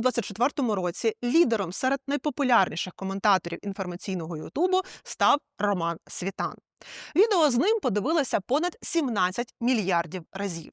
у 24-му році лідером серед найпопулярніших коментаторів інформаційного Ютубу став Роман Світан. Відео з ним подивилося понад 17 мільярдів разів.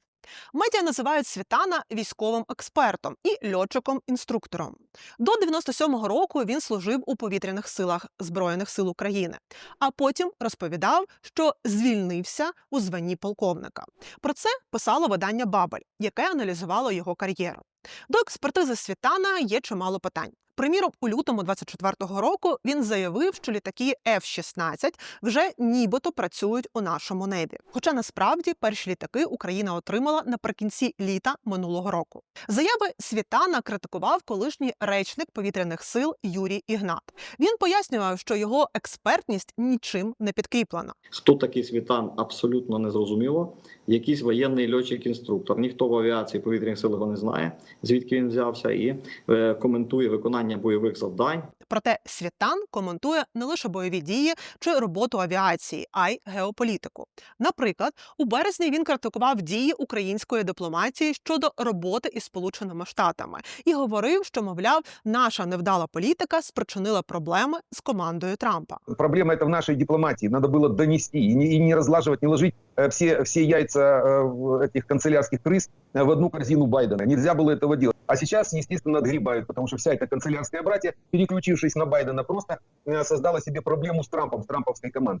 Медіа називають Світана військовим експертом і льотчиком-інструктором. До 97-го року він служив у повітряних силах Збройних сил України, а потім розповідав, що звільнився у званні полковника. Про це писало видання Бабель, яке аналізувало його кар'єру. До експертизи Світана є чимало питань. Приміром, у лютому 24-го року він заявив, що літаки F-16 вже нібито працюють у нашому небі. Хоча насправді перші літаки Україна отримала наприкінці літа минулого року. Заяви Світана критикував колишній речник повітряних сил Юрій Ігнат. Він пояснював, що його експертність нічим не підкріплена. Хто такий світан, абсолютно не зрозуміло. Якийсь воєнний льотчик-інструктор. Ніхто в авіації повітряних сил його не знає, звідки він взявся, і е, коментує виконання бойових завдань. Проте Світан коментує не лише бойові дії чи роботу авіації, а й геополітику. Наприклад, у березні він критикував дії української дипломатії щодо роботи із Сполученими Штатами і говорив, що мовляв, наша невдала політика спричинила проблеми з командою Трампа. Проблема это в нашей дипломатии. Надо было донести и не, и не разлаживать, не ложить э, все, все яйца э, в этих канцелярских крыс э, в одну корзину Байдена. Нельзя было этого делать. А сейчас, естественно, отгребают, потому что вся эта канцелярская братья, переключившись на Байдена, просто э, создала себе проблему с Трампом, с трамповской командой.